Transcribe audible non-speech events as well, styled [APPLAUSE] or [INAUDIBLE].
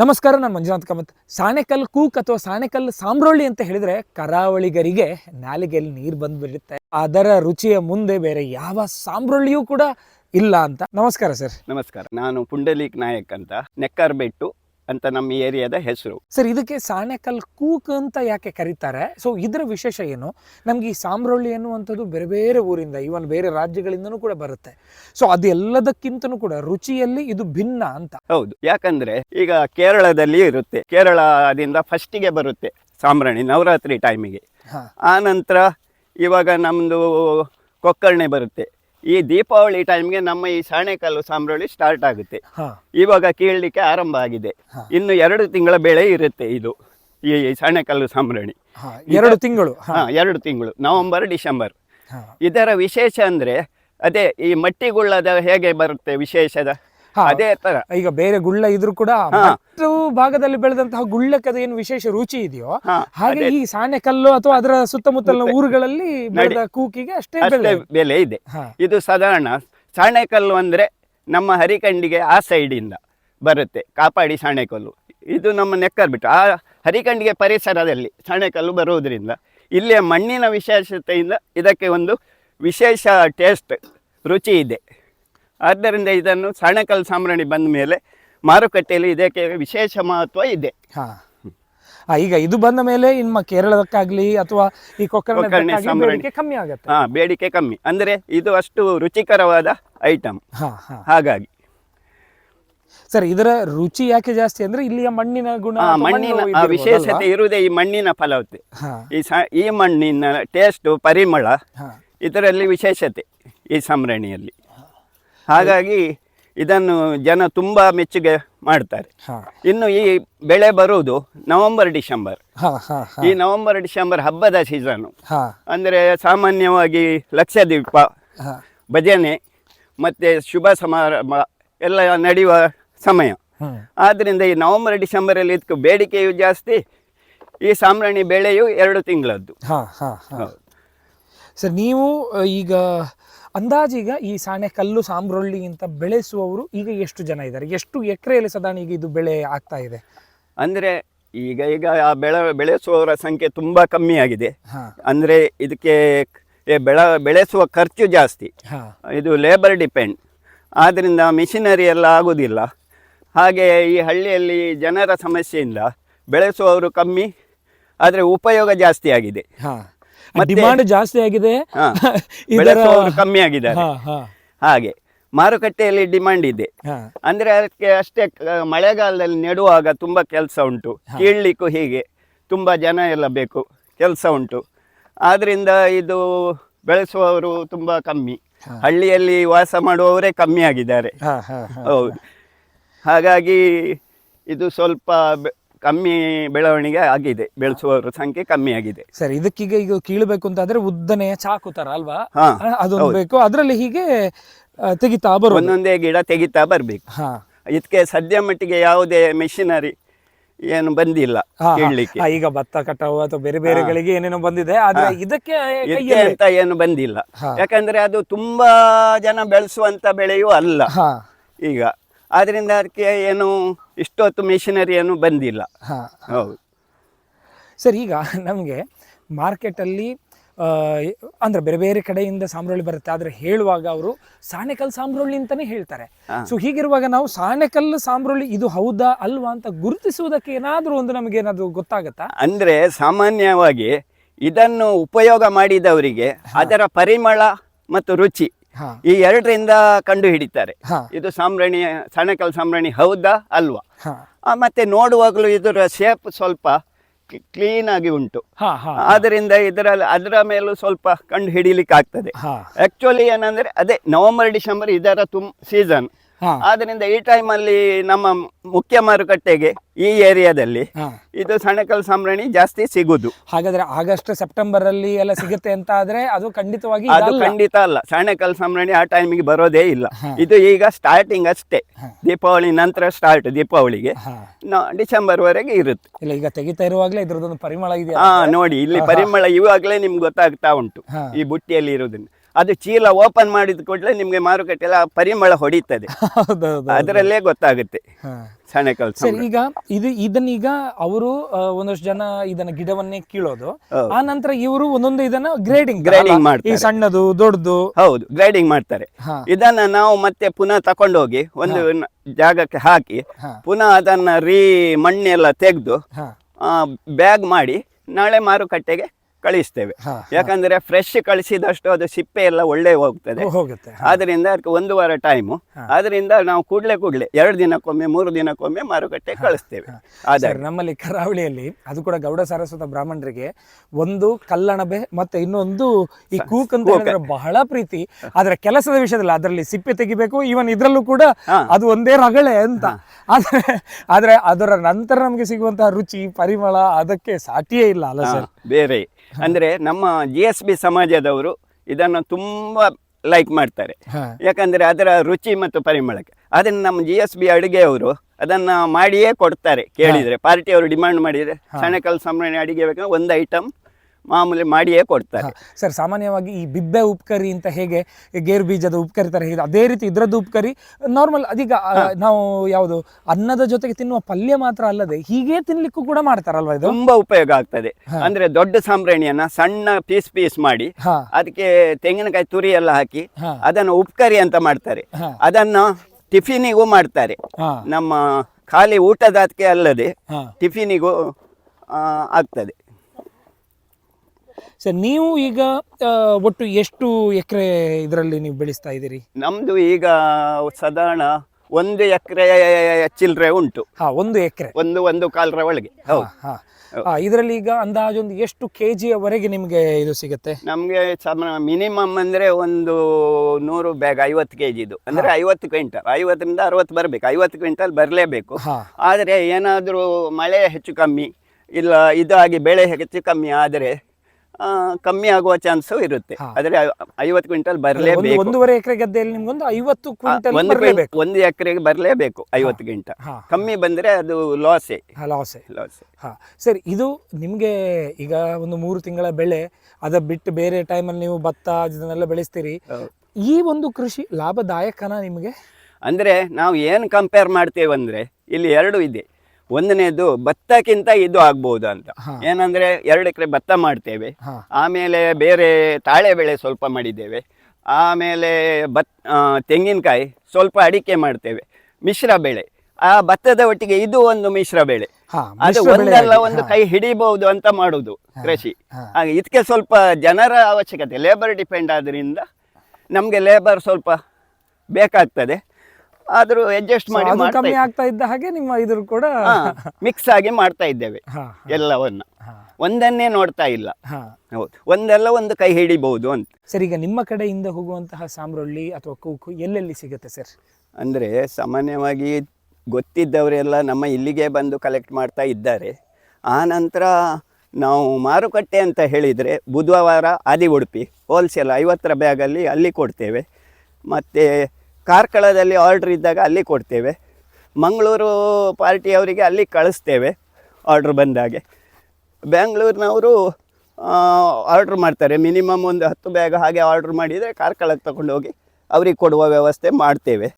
ನಮಸ್ಕಾರ, ನಾನು ಮಂಜುನಾಥ್ ಕಾಮತ್. ಸಾಣೆಕಲ್ ಕೂಕ್ ಅಥವಾ ಸಾಣೆಕಲ್ ಸಾಂಬ್ರೋಳಿ ಅಂತ ಹೇಳಿದ್ರೆ ಕರಾವಳಿಗರಿಗೆ ನಾಲಿಗೆಯಲ್ಲಿ ನೀರು ಬಂದ್ಬಿಡುತ್ತೆ. ಅದರ ರುಚಿಯ ಮುಂದೆ ಬೇರೆ ಯಾವ ಸಾಂಬ್ರೋಳಿಯೂ ಕೂಡ ಇಲ್ಲ ಅಂತ. ನಮಸ್ಕಾರ ಸರ್. ನಮಸ್ಕಾರ. ನಾನು ಪುಂಡಲೀಕ್ ನಾಯಕ್ ಅಂತ. ನೆಕ್ಕರ್ಬೆಟ್ಟು ಅಂತ ನಮ್ಮ ಏರಿಯಾದ ಹೆಸರು. ಸರ್ ಇದಕ್ಕೆ ಸಾಣೆಕಲ್ ಕೂಕ್ ಅಂತ ಯಾಕೆ ಕರೀತಾರೆ? ಸೊ ಇದರ ವಿಶೇಷ ಏನು? ನಮ್ಗೆ ಈ ಸಾಂಬ್ರೋಳಿ ಅನ್ನುವಂಥದ್ದು ಬೇರೆ ಬೇರೆ ಊರಿಂದ ಇವನ್ ಬೇರೆ ರಾಜ್ಯಗಳಿಂದನೂ ಕೂಡ ಬರುತ್ತೆ. ಸೊ ಅದೆಲ್ಲದಕ್ಕಿಂತನೂ ಕೂಡ ರುಚಿಯಲ್ಲಿ ಇದು ಭಿನ್ನ ಅಂತ. ಹೌದು. ಯಾಕಂದ್ರೆ ಈಗ ಕೇರಳದಲ್ಲಿ ಇರುತ್ತೆ. ಕೇರಳದಿಂದ ಫಸ್ಟಿಗೆ ಬರುತ್ತೆ ಸಾಂಬ್ರಾಣಿ ನವರಾತ್ರಿ ಟೈಮಿಗೆ ಆ ನಂತರ ಇವಾಗ ನಮ್ಮದು ಕೊಕ್ಕರ್ಣೆ ಬರುತ್ತೆ. ಈ ದೀಪಾವಳಿ ಟೈಮ್ಗೆ ನಮ್ಮ ಈ ಸಾಣೆಕಲ್ಲು ಸಾಂಬ್ರಾಣಿ ಸ್ಟಾರ್ಟ್ ಆಗುತ್ತೆ. ಇವಾಗ ಕೀಳಲಿಕ್ಕೆ ಆರಂಭ ಆಗಿದೆ. ಇನ್ನು ಎರಡು ತಿಂಗಳ ಬೆಳೆ ಇರುತ್ತೆ ಇದು ಈ ಸಾಣೆಕಲ್ಲು ಸಾಂಬ್ರಾಣಿ ಎರಡು ತಿಂಗಳು ಹಾ. ಎರಡು ತಿಂಗಳು ನವೆಂಬರ್ ಡಿಸೆಂಬರ್. ಇದರ ವಿಶೇಷ ಅಂದ್ರೆ ಅದೇ ಈ ಮಟ್ಟಿಗುಳ್ಳದ ಹೇಗೆ ಬರುತ್ತೆ ವಿಶೇಷದ. ಅದೇ ತರ. ಈಗ ಬೇರೆ ಗುಳ್ಳ ಇದ್ರೂ ಕೂಡ. ಭಾಗದಲ್ಲಿ ಬೆಳೆದಂತಹ ಗುಳ್ಳಕ್ಕೆ ಏನು ವಿಶೇಷ ರುಚಿ ಇದೆಯೋ ಹಾಗೆ ಈ ಈ ಸಾಣೆಕಲ್ಲು ಅಥವಾ ಅದರ ಸುತ್ತಮುತ್ತಲಿನ ಊರುಗಳಲ್ಲಿ ಬೆಳೆದ ಕೂಕಿಗೆ ಅಷ್ಟೇ ಬೆಲೆ. ಇದೆ. ಇದು ಸಾಧಾರಣ ಸಾಣೆಕಲ್ಲು ಅಂದ್ರೆ ನಮ್ಮ ಹರಿಕಂಡಿಗೆ ಆ ಸೈಡಿಂದ ಬರುತ್ತೆ ಕಾಪಾಡಿ ಸಾಣೆಕಲ್ಲು ಇದು ನಮ್ಮ ನೆಕ್ಕರ್ ಬಿಟ್ಟು ಆ ಹರಿಕಂಡಿಗೆ ಪರಿಸರದಲ್ಲಿ ಸಾಣೆಕಲ್ಲು ಬರುವುದರಿಂದ ಇಲ್ಲಿಯ ಮಣ್ಣಿನ ವಿಶೇಷತೆಯಿಂದ ಇದಕ್ಕೆ ಒಂದು ವಿಶೇಷ ಟೇಸ್ಟ್ ರುಚಿ ಇದೆ. ಆದ್ದರಿಂದ ಇದನ್ನು ಸಣಕಲ್ ಸಾಂಬ್ರಾಣಿ ಬಂದ ಮೇಲೆ ಮಾರುಕಟ್ಟೆಯಲ್ಲಿ ಇದಕ್ಕೆ ವಿಶೇಷ ಮಹತ್ವ ಇದೆ. ಹಾ. ಈಗ ಇದು ಬಂದ ಮೇಲೆ ನಿಮ್ಮ ಕೇರಳದಕ್ಕಾಗ್ಲಿ ಅಥವಾ ಈ ಕೊಕ್ಕರಣೆ ಸಾಂಬ್ರಾಣಿ. ಬೇಡಿಕೆ ಕಮ್ಮಿ ಆಗುತ್ತೆ. ಹಾ ಬೇಡಿಕೆ ಕಮ್ಮಿ. ಅಂದರೆ ಇದು ಅಷ್ಟು ರುಚಿಕರವಾದ ಐಟಮ್ ಹಾಗಾಗಿ. ಸರ್ ಇದರ ರುಚಿ ಯಾಕೆ ಜಾಸ್ತಿ ಅಂದ್ರೆ ಇಲ್ಲಿಯ ಮಣ್ಣಿನ ಗುಣ ಮಣ್ಣಿನ ವಿಶೇಷತೆ ಇರುವುದೇ ಈ ಮಣ್ಣಿನ ಫಲವತ್ತೆ. ಈ ಈ ಮಣ್ಣಿನ ಟೇಸ್ಟ್ ಪರಿಮಳ ಇದರಲ್ಲಿ ವಿಶೇಷತೆ ಈ ಸಂಭ್ರಣಿಯಲ್ಲಿ ಹಾಗಾಗಿ ಇದನ್ನು ಜನ ತುಂಬ ಮೆಚ್ಚುಗೆ ಮಾಡ್ತಾರೆ. ಇನ್ನು ಈ ಬೆಳೆ ಬರುವುದು ನವೆಂಬರ್ ಡಿಸೆಂಬರ್. ಈ ನವೆಂಬರ್ ಡಿಸೆಂಬರ್ ಹಬ್ಬದ ಸೀಸನ್ ಅಂದರೆ ಸಾಮಾನ್ಯವಾಗಿ ಲಕ್ಷ ದೀಪ ಭಜನೆ ಮತ್ತು ಶುಭ ಸಮಾರಂಭ ಎಲ್ಲ ನಡೆಯುವ ಸಮಯ. ಆದ್ದರಿಂದ ಈ ನವೆಂಬರ್ ಡಿಸೆಂಬರಲ್ಲಿ ಇದಕ್ಕೆ ಬೇಡಿಕೆಯು ಜಾಸ್ತಿ ಈ ಸಾಂಬ್ರಾಣಿ ಬೆಳೆಯು ಎರಡು ತಿಂಗಳದ್ದು. ಸರ್ ನೀವು ಈಗ ಅಂದಾಜೀಗ ಈ ಸಾಣೆ ಕಲ್ಲು ಸಾಂಬ್ರೊಳ್ಳಿ ಅಂತ ಬೆಳೆಸುವವರು ಈಗ ಎಷ್ಟು ಜನ ಇದ್ದಾರೆ? ಎಷ್ಟು ಎಕರೆಯಲ್ಲಿ ಸಾಧಾರಣ ಈಗ ಇದು ಬೆಳೆ ಆಗ್ತಾ ಇದೆ? ಅಂದರೆ ಈಗ ಈಗ ಆ ಬೆಳೆ ಬೆಳೆಸುವವರ ಸಂಖ್ಯೆ ತುಂಬ ಕಮ್ಮಿ ಆಗಿದೆ. ಅಂದರೆ ಇದಕ್ಕೆ ಬೆಳ ಬೆಳೆಸುವ ಖರ್ಚು ಜಾಸ್ತಿ. ಇದು ಲೇಬರ್ ಡಿಪೆಂಡ್ ಆದ್ದರಿಂದ ಮಿಷಿನರಿ ಎಲ್ಲ ಆಗೋದಿಲ್ಲ. ಹಾಗೆ ಈ ಹಳ್ಳಿಯಲ್ಲಿ ಜನರ ಸಮಸ್ಯೆಯಿಂದ ಬೆಳೆಸುವವರು ಕಮ್ಮಿ ಆದರೆ ಉಪಯೋಗ ಜಾಸ್ತಿ ಆಗಿದೆ. ಡಿಮಾಂಡ್ ಜಾಸ್ತಿ ಆಗಿದೆ. [LAUGHS] ಕಮ್ಮಿ ಆಗಿದೆ ಹಾಗೆ ಮಾರುಕಟ್ಟೆಯಲ್ಲಿ ಡಿಮಾಂಡ್ ಇದೆ. ಅಂದ್ರೆ ಅದಕ್ಕೆ ಅಷ್ಟೇ ಮಳೆಗಾಲದಲ್ಲಿ ನೆಡುವಾಗ ತುಂಬಾ ಕೆಲಸ ಉಂಟು. ಕೀಳಲಿಕ್ಕೂ ಹೀಗೆ ತುಂಬಾ ಜನ ಎಲ್ಲ ಬೇಕು ಕೆಲಸ ಉಂಟು. ಆದ್ರಿಂದ ಇದು ಬೆಳೆಸುವವರು ತುಂಬಾ ಕಮ್ಮಿ. ಹಳ್ಳಿಯಲ್ಲಿ ವಾಸ ಮಾಡುವವರೇ ಕಮ್ಮಿ ಆಗಿದ್ದಾರೆ. ಹೌದು. ಹಾಗಾಗಿ ಇದು ಸ್ವಲ್ಪ ಕಮ್ಮಿ ಬೆಳವಣಿಗೆ ಆಗಿದೆ ಬೆಳೆಸುವವರ ಸಂಖ್ಯೆ ಕಮ್ಮಿ ಆಗಿದೆ. ಸರ್ ಇದಕ್ಕೀಗ ಈಗ ಕೀಳಬೇಕು ಅಂತ ಆದ್ರೆ ಉದ್ದನೆಯ ಚಾಕು ತರ ಅಲ್ವಾ? ಹಾ ಅದೊಂದು ಬೇಕು. ಅದರಲ್ಲಿ ಹೀಗೆ ಆ, ತೆಗಿತಾ ಬರೋದು. ಒಂದೊಂದೇ ಗಿಡ ತೆಗಿತಾ ಬರಬೇಕು. ಹಾ. ಇದಕ್ಕೆ ಸದ್ಯ ಮಟ್ಟಿಗೆ ಯಾವುದೇ ಮೆಷಿನರಿ ಏನು ಬಂದಿಲ್ಲ ಹಾ, ಹಾ. ಕೀಳ್ಲಿಕ್ಕೆ. ಆ, ಈಗ ಭತ್ತ ಕಟಾವು ಅಥವಾ ಬೇರೆ ಬೇರೆಗಳಿಗೆ ಏನೇನೋ ಬಂದಿದೆ ಆದ್ರೆ ಇದಕ್ಕೆ ಇದಕ್ಕೆ ಅಂತ ಏನು ಬಂದಿಲ್ಲ. ಹಾ. ಯಾಕಂದ್ರೆ ಅದು ತುಂಬಾ ಜನ ಬೆಳೆಸುವಂತ ಬೆಳೆಯೂ ಅಲ್ಲ. ಹಾ. ಈಗ ಆದ್ರಿಂದ ಅದಕ್ಕೆ ಏನು ಇಷ್ಟೊತ್ತು ಮೆಷಿನರಿ ಏನು ಬಂದಿಲ್ಲ. ಹಾ. ಹೌದು. ಸರ್ ಈಗ ನಮಗೆ ಮಾರ್ಕೆಟಲ್ಲಿ ಅಂದ್ರೆ ಬೇರೆ ಬೇರೆ ಕಡೆಯಿಂದ ಸಾಂಬ್ರೋಳಿ ಬರುತ್ತೆ. ಆದ್ರೆ ಹೇಳುವಾಗ ಅವರು ಸಾಣೆಕಲ್ ಸಾಂಬ್ರೋಳಿ ಅಂತಾನೆ ಹೇಳ್ತಾರೆ. ಸೊ ಹೀಗಿರುವಾಗ ನಾವು ಸಾಣೆಕಲ್ ಸಾಂಬ್ರೋಳಿ ಇದು ಹೌದಾ ಅಲ್ವಾ ಅಂತ ಗುರುತಿಸುವುದಕ್ಕೆ ಏನಾದರೂ ಒಂದು ನಮಗೆ ಏನಾದ್ರು ಗೊತ್ತಾಗತ್ತಾ? ಅಂದ್ರೆ ಸಾಮಾನ್ಯವಾಗಿ ಇದನ್ನು ಉಪಯೋಗ ಮಾಡಿದವರಿಗೆ ಅದರ ಪರಿಮಳ ಮತ್ತು ರುಚಿ ಈ ಎರಡರಿಂದ ಕಂಡು ಹಿಡಿತಾರೆ ಇದು ಸಾಮ್ರಾಣಿ ಸಣಕಲ್ ಸಾಮ್ರಾಣಿ ಹೌದಾ ಅಲ್ವಾ? ಮತ್ತೆ ನೋಡುವಾಗಲೂ ಇದರ ಶೇಪ್ ಸ್ವಲ್ಪ ಕ್ಲೀನ್ ಆಗಿ ಉಂಟು. ಆದ್ರಿಂದ ಇದರಲ್ಲಿ ಅದರ ಮೇಲೂ ಸ್ವಲ್ಪ ಕಂಡು ಹಿಡಿಲಿಕ್ಕೆ ಆಗ್ತದೆ ಆಕ್ಚುಲಿ ಏನಂದ್ರೆ ಅದೇ ನವೆಂಬರ್ ಡಿಸೆಂಬರ್ ಇದರ ತುಂಬ ಸೀಸನ್ ಹಾ. ಈ ಟೈಮ್ ಅಲ್ಲಿ ನಮ್ಮ ಮುಖ್ಯ ಮಾರುಕಟ್ಟೆಗೆ ಈ ಏರಿಯಾದಲ್ಲಿ ಇದು ಸಣಕಲ್ ಸಾಂಬ್ರಾಣಿ ಜಾಸ್ತಿ ಸಿಗುದು. ಹಾಗಾದ್ರೆ ಆಗಸ್ಟ್ ಸೆಪ್ಟೆಂಬರ್ ಅಲ್ಲಿ ಎಲ್ಲ ಸಿಗುತ್ತೆ ಅಂತ ಆದ್ರೆ ಅದು ಖಂಡಿತವಾಗಿ ಅದು ಖಂಡಿತ ಅಲ್ಲ. ಸಣಕಲ್ ಸಾಂಬ್ರಾಣಿ ಆ ಟೈಮಿಗೆ ಬರೋದೇ ಇಲ್ಲ. ಇದು ಈಗ ಸ್ಟಾರ್ಟಿಂಗ್ ಅಷ್ಟೇ. ದೀಪಾವಳಿ ನಂತರ ಸ್ಟಾರ್ಟ್ ದೀಪಾವಳಿಗೆ ಡಿಸೆಂಬರ್ ವರೆಗೆ ಇರುತ್ತೆ. ಇಲ್ಲ ಈಗ ತೆಗಿತಾ ಇರುವಾಗಲೇ ಇದ್ರದೊಂದು ಪರಿಮಳ ಇದೆ ಹಾ ನೋಡಿ ಇಲ್ಲಿ ಪರಿಮಳ ಇವಾಗಲೇ ನಿಮ್ಗೆ ಗೊತ್ತಾಗ್ತಾ ಉಂಟು. ಈ ಬುಟ್ಟಿಯಲ್ಲಿ ಇರೋದ್ರಿಂದ ಅದು ಚೀಲ ಓಪನ್ ಮಾಡಿದ ಕೂಡಲೇ ನಿಮಗೆ ಮಾರುಕಟ್ಟೆಲ್ಲ ಪರಿಮಳ ಹೊಡಿತದೆ. ಅದರಲ್ಲೇ ಗೊತ್ತಾಗುತ್ತೆ. ಹಾ. ಸಾಣೆಕಾಳು ಸರಿ ಈಗ ಇದು ಇದನ್ನೀಗ ಅವರು ಒಂದಷ್ಟು ಜನ ಇದನ್ನ ಗಿಡವನ್ನೇ ಕೀಳೋದು. ಆ ನಂತರ ಇವರು ಒಂದೊಂದು ಇದನ್ನ ಗ್ರೇಡಿಂಗ್ ಈ ಮಾಡ್ತಾರೆ. ಸಣ್ಣದು ದೊಡ್ಡದು. ಹೌದು ಗ್ರೈಡಿಂಗ್ ಮಾಡ್ತಾರೆ. ಇದನ್ನ ನಾವು ಮತ್ತೆ ಪುನಃ ತಕೊಂಡೋಗಿ ಒಂದು ಜಾಗಕ್ಕೆ ಹಾಕಿ ಪುನಃ ಅದನ್ನ ರೀ ಮಣ್ಣೆಲ್ಲ ತೆಗೆದು ಬ್ಯಾಗ್ ಮಾಡಿ ನಾಳೆ ಮಾರುಕಟ್ಟೆಗೆ ಕಳಿಸ್ತೇವೆ. ಯಾಕಂದ್ರೆ ಫ್ರೆಶ್ ಕಳಿಸಿದಷ್ಟು ಅದು ಸಿಪ್ಪೆ ಎಲ್ಲ ಒಳ್ಳೆ ಹೋಗ್ತದೆ. ಹೋಗುತ್ತೆ. ಆದ್ರಿಂದ ಅದಕ್ಕೆ ಒಂದು ವಾರ ಟೈಮು ಆದ್ರಿಂದ ನಾವು ಕೂಡ್ಲೆ ಕೂಡ್ಲೆ ಎರಡು ದಿನಕ್ಕೊಮ್ಮೆ ಮೂರು ದಿನಕ್ಕೊಮ್ಮೆ ಮಾರುಕಟ್ಟೆ ಕಳಿಸ್ತೇವೆ. ಆದ್ರೆ ನಮ್ಮಲ್ಲಿ ಕರಾವಳಿಯಲ್ಲಿ ಅದು ಕೂಡ ಗೌಡ ಸರಸ್ವತ ಬ್ರಾಹ್ಮಣರಿಗೆ ಒಂದು ಕಲ್ಲಣಬೆ ಮತ್ತೆ ಇನ್ನೊಂದು ಈ ಕೂಕ್ ಅಂತ ಹೇಳಿದ್ರೆ ಬಹಳ ಪ್ರೀತಿ. ಆದ್ರೆ ಕೆಲಸದ ವಿಷಯದಲ್ಲಿ ಅದರಲ್ಲಿ ಸಿಪ್ಪೆ ತೆಗಿಬೇಕು ಇವನ್ ಇದ್ರಲ್ಲೂ ಕೂಡ ಅದು ಒಂದೇ ರಗಳೆ ಅಂತ. ಆದ್ರೆ ಆದ್ರೆ ಅದರ ನಂತರ ನಮಗೆ ಸಿಗುವಂತಹ ರುಚಿ ಪರಿಮಳ ಅದಕ್ಕೆ ಸಾಟಿಯೇ ಇಲ್ಲ ಅಲ್ಲ ಸರ್? ಬೇರೆ. ಅಂದ್ರೆ ನಮ್ಮ ಜಿ ಎಸ್ ಬಿ ಸಮಾಜದವರು ಇದನ್ನು ತುಂಬಾ ಲೈಕ್ ಮಾಡ್ತಾರೆ. ಯಾಕಂದ್ರೆ ಅದರ ರುಚಿ ಮತ್ತು ಪರಿಮಳಕ್ಕೆ. ಅದನ್ನು ನಮ್ಮ ಜಿ ಎಸ್ ಬಿ ಅಡುಗೆಯವರು ಅದನ್ನ ಮಾಡಿಯೇ ಕೊಡ್ತಾರೆ. ಕೇಳಿದ್ರೆ ಪಾರ್ಟಿಯವರು ಡಿಮಾಂಡ್ ಮಾಡಿದ್ರೆ ಸಣ್ಣಕಲ್ ಸಂಭ್ರಮಣೆ ಅಡಿಗೆ ಬೇಕಂದ್ರೆ ಒಂದು ಐಟಮ್ ಮಾಮೂಲಿ ಮಾಡಿಯೇ ಕೊಡ್ತಾರೆ. ಸರ್ ಸಾಮಾನ್ಯವಾಗಿ ಈ ಬಿಬ್ಬೆ ಉಪ್ಕರಿ ಅಂತ ಹೇಗೆ ಗೇರ್ ಬೀಜದ ಉಪ್ಕರಿ ತರ ಹೇಗೆ ಅದೇ ರೀತಿ ಇದ್ರದ್ದು ಉಪ್ಕರಿ ನಾರ್ಮಲ್ ಅದೀಗ ನಾವು ಯಾವುದು ಅನ್ನದ ಜೊತೆಗೆ ತಿನ್ನುವ ಪಲ್ಯ ಮಾತ್ರ ಅಲ್ಲದೆ ಹೀಗೆ ತಿನ್ಲಿಕ್ಕೂ ಕೂಡ ಮಾಡ್ತಾರಲ್ವಾ ಇದು? ತುಂಬಾ ಉಪಯೋಗ ಆಗ್ತದೆ. ಅಂದ್ರೆ ದೊಡ್ಡ ಸಾಂಬ್ರಾಣಿಯನ್ನ ಸಣ್ಣ ಪೀಸ್ ಪೀಸ್ ಮಾಡಿ ಅದಕ್ಕೆ ತೆಂಗಿನಕಾಯಿ ತುರಿ ಎಲ್ಲ ಹಾಕಿ. ಅದನ್ನು ಉಪ್ಕರಿ ಅಂತ ಮಾಡ್ತಾರೆ. ಅದನ್ನ ಟಿಫಿನಿಗೂ ಮಾಡ್ತಾರೆ. ನಮ್ಮ ಖಾಲಿ ಊಟದಕ್ಕೆ ಅಲ್ಲದೆ ಹಾ. ಟಿಫಿನಿಗೂ ಆಗ್ತದೆ. ಸರ್ ನೀವು ಈಗ ಆ, ಒಟ್ಟು ಎಷ್ಟು ಎಕರೆ ಇದರಲ್ಲಿ ನೀವು ಬೆಳೆಸ್ತಾ ಇದ್ದೀರಿ? ನಮ್ದು ಈಗ ಸಾಧಾರಣ ಒಂದು ಎಕರೆ ಚಿಲ್ಲರೆ ಉಂಟು. ಹಾ ಒಂದು ಎಕರೆ. ಒಂದು ಒಂದು ಕಾಲರ ಒಳಗೆ. ಹೌದು. ಹಾ. ಇದರಲ್ಲಿ ಈಗ ಅಂದಾಜೊಂದು ಎಷ್ಟು ಕೆ ಜಿಯವರೆಗೆ ನಿಮಗೆ ಇದು ಸಿಗುತ್ತೆ? ನಮಗೆ ಮಿನಿಮಮ್ ಅಂದ್ರೆ ಒಂದು ನೂರು ಬ್ಯಾಗ್ ಐವತ್ತು ಕೆ ಜಿದು ಅಂದ್ರೆ ಐವತ್ತು ಕ್ವಿಂಟಲ್. ಐವತ್ತರಿಂದ ಅರವತ್ತು ಬರಬೇಕು. ಐವತ್ತು ಕ್ವಿಂಟಲ್ ಬರಲೇಬೇಕು. ಹಾ. ಆದರೆ ಏನಾದರೂ ಮಳೆ ಹೆಚ್ಚು ಕಮ್ಮಿ ಇಲ್ಲ ಇದಾಗಿ ಬೆಳೆ ಹೆಚ್ಚು ಕಮ್ಮಿ ಆದರೆ ಕಮ್ಮಿ ಆಗುವ ಚಾನ್ಸ್ ಇರುತ್ತೆ. ಆದ್ರೆ ಐವತ್ತು ಕ್ವಿಂಟಲ್ ಬರಲೇಬೇಕು. ಒಂದೂವರೆ ಎಕರೆ ಗದ್ದೆಯಲ್ಲಿ ನಿಮ್ಗೊಂದು ಐವತ್ತು ಕ್ವಿಂಟಲ್ ಒಂದು ಎಕರೆಗೆ ಬರಲೇಬೇಕು ಐವತ್ತು ಕ್ವಿಂಟಲ್. ಕಮ್ಮಿ ಬಂದ್ರೆ ಅದು ಲಾಸೆ ಲಾಸೆ ಲಾಸೆ ಹಾ. ಸರಿ ಇದು ನಿಮಗೆ ಈಗ ಒಂದು ಮೂರು ತಿಂಗಳ ಬೆಳೆ ಅದ ಬಿಟ್ಟು ಬೇರೆ ಟೈಮಲ್ಲಿ ನೀವು ಭತ್ತ ಇದನ್ನೆಲ್ಲ ಬೆಳೆಸ್ತೀರಿ. ಈ ಒಂದು ಕೃಷಿ ಲಾಭದಾಯಕನ ನಿಮಗೆ? ಅಂದ್ರೆ ನಾವು ಏನು ಕಂಪೇರ್ ಮಾಡ್ತೇವೆ ಅಂದ್ರೆ ಇಲ್ಲಿ ಎರಡು ಇದೆ. ಒಂದನೇದು ಭತ್ತಕ್ಕಿಂತ ಇದು ಆಗ್ಬಹುದು ಅಂತ. ಏನಂದ್ರೆ ಎರಡು ಎಕರೆ ಭತ್ತ ಮಾಡ್ತೇವೆ. ಆಮೇಲೆ ಬೇರೆ ತಾಳೆ ಬೆಳೆ ಸ್ವಲ್ಪ ಮಾಡಿದ್ದೇವೆ. ಆಮೇಲೆ ಭತ್ ತೆಂಗಿನಕಾಯಿ ಸ್ವಲ್ಪ ಅಡಿಕೆ ಮಾಡ್ತೇವೆ. ಮಿಶ್ರ ಬೆಳೆ. ಆ ಭತ್ತದ ಒಟ್ಟಿಗೆ ಇದು ಒಂದು ಮಿಶ್ರ ಬೆಳೆ. ಅದು ಒಂದಲ್ಲ ಒಂದು ಕೈ ಹಿಡಿಬಹುದು ಅಂತ ಮಾಡುದು ಕೃಷಿ. ಹಾಗೆ ಇದಕ್ಕೆ ಸ್ವಲ್ಪ ಜನರ ಅವಶ್ಯಕತೆ ಲೇಬರ್ ಡಿಪೆಂಡ್ ಆದ್ರಿಂದ ನಮಗೆ ಲೇಬರ್ ಸ್ವಲ್ಪ ಬೇಕಾಗ್ತದೆ. ಆದರೂ ಅಡ್ಜಸ್ಟ್ ಮಾಡಿ ಅದು ಮಾಡ್ತಾ ಕಮ್ಮಿ ಆಗ್ತಾ ಇದ್ದ ಹಾಗೆ ನಿಮ್ಮ ಇದ್ರ ಕೂಡ ಮಿಕ್ಸ್ ಆಗಿ ಮಾಡ್ತಾ ಇದ್ದೇವೆ. ಹಾ ಎಲ್ಲವನ್ನ. ಹಾ. ಒಂದನ್ನೇ ನೋಡ್ತಾ ಇಲ್ಲ. ಹಾ. ಹೌದು. ಒಂದೆಲ್ಲ ಒಂದು ಕೈ ಹಿಡಿಬಹುದು ಅಂತ. ಸರ್ ಈಗ ನಿಮ್ಮ ಕಡೆಯಿಂದ ಹೋಗುವಂತಹ ಸಾಮ್ರೊಳ್ಳಿ ಅಥವಾ ಕೂಕು ಎಲ್ಲೆಲ್ಲಿ ಸಿಗುತ್ತೆ ಸರ್? ಅಂದ್ರೆ ಸಾಮಾನ್ಯವಾಗಿ ಗೊತ್ತಿದ್ದವರೆಲ್ಲ ನಮ್ಮ ಇಲ್ಲಿಗೆ ಬಂದು ಕಲೆಕ್ಟ್ ಮಾಡ್ತಾ ಇದ್ದಾರೆ. ಆ ನಂತರ ನಾವು ಮಾರುಕಟ್ಟೆ ಅಂತ ಹೇಳಿದರೆ ಬುಧವಾರ ಆದಿ ಉಡುಪಿ ಹೋಲ್ಸೇಲ್ ಐವತ್ತರ ಬ್ಯಾಗಲ್ಲಿ ಅಲ್ಲಿ ಕೊಡ್ತೇವೆ. ಮತ್ತು ಕಾರ್ಕಳದಲ್ಲಿ ಆರ್ಡ್ರ್ ಇದ್ದಾಗ ಅಲ್ಲಿ ಕೊಡ್ತೇವೆ. ಮಂಗಳೂರು ಪಾರ್ಟಿಯವರಿಗೆ ಅಲ್ಲಿ ಕಳಿಸ್ತೇವೆ ಆರ್ಡ್ರ್ ಬಂದಾಗೆ. ಬೆಂಗಳೂರಿನವರು ಆರ್ಡ್ರ್ ಮಾಡ್ತಾರೆ. ಮಿನಿಮಮ್ ಒಂದು ಹತ್ತು ಬ್ಯಾಗ್ ಹಾಗೆ ಆರ್ಡ್ರ್ ಮಾಡಿದರೆ ಕಾರ್ಕಳಕ್ಕೆ ತಗೊಂಡೋಗಿ ಅವ್ರಿಗೆ ಕೊಡುವ ವ್ಯವಸ್ಥೆ ಮಾಡ್ತೇವೆ.